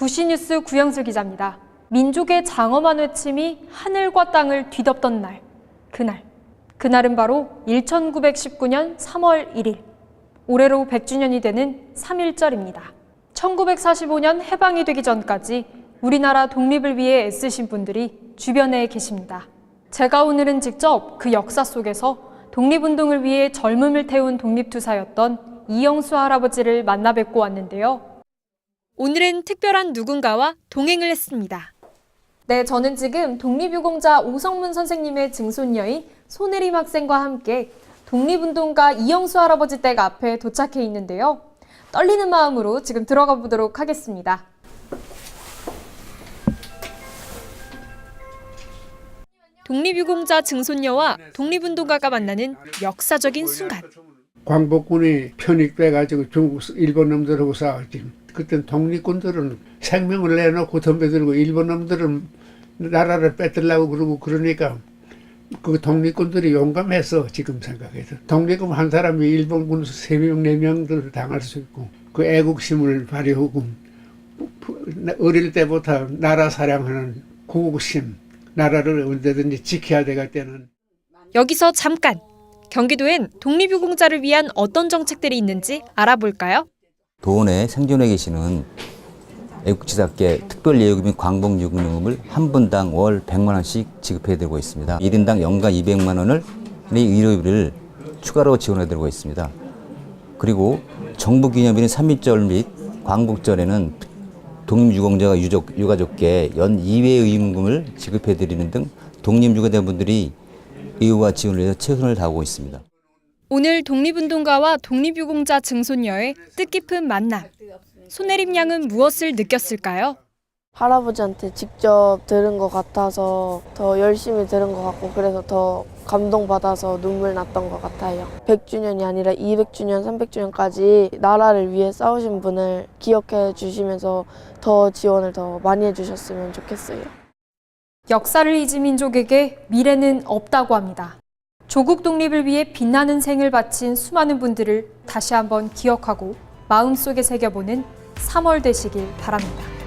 구시뉴스 구영슬 기자입니다. 민족의 장엄한 외침이 하늘과 땅을 뒤덮던 날, 그날. 그날은 바로 1919년 3월 1일. 올해로 100주년이 되는 3.1절입니다. 1945년 해방이 되기 전까지 우리나라 독립을 위해 애쓰신 분들이 주변에 계십니다. 제가 오늘은 직접 그 역사 속에서 독립운동을 위해 젊음을 태운 독립투사였던 이영수 할아버지를 만나 뵙고 왔는데요. 오늘은 특별한 누군가와 동행을 했습니다. 네, 저는 지금 독립유공자 오성문 선생님의 증손녀인 손혜림 학생과 함께 독립운동가 이영수 할아버지 댁 앞에 도착해 있는데요. 떨리는 마음으로 지금 들어가 보도록 하겠습니다. 독립유공자 증손녀와 독립운동가가 만나는 역사적인 순간. 광복군이 편입돼가지고 중국, 일본 놈들하고 싸웠지. 그땐 독립군들은 생명을 내놓고 덤벼들고 일본 놈들은 나라를 뺏으려고 그러고 그러니까 그 독립군들이 용감해서 지금 생각해서 독립군 한 사람이 일본군 세 명, 네 명들 당할 수 있고 그 애국심을 발휘하고 어릴 때부터 나라 사랑하는 구국심 나라를 언제든지 지켜야 되갈 때는 여기서 잠깐! 경기도엔 독립유공자를 위한 어떤 정책들이 있는지 알아볼까요? 도원에 생존해 계시는 애국지사께 특별예우금인 광복유금을 한 분당 월 100만 원씩 지급해드리고 있습니다. 1인당 연간 200만 원을 의료비를 추가로 지원해드리고 있습니다. 그리고 정부기념일인 3.1절 및 광복절에는 독립유공자가 유족, 유가족께 연 2회 의무금을 지급해드리는 등 독립유가대분들이 의료와 지원을 위해서 최선을 다하고 있습니다. 오늘 독립운동가와 독립유공자 증손녀의 뜻깊은 만남. 손혜림 양은 무엇을 느꼈을까요? 할아버지한테 직접 들은 것 같아서 더 열심히 들은 것 같고 그래서 더 감동받아서 눈물 났던 것 같아요. 100주년이 아니라 200주년, 300주년까지 나라를 위해 싸우신 분을 기억해 주시면서 더 지원을 더 많이 해주셨으면 좋겠어요. 역사를 잊은 민족에게 미래는 없다고 합니다. 조국 독립을 위해 빛나는 생을 바친 수많은 분들을 다시 한번 기억하고 마음속에 새겨보는 3월 되시길 바랍니다.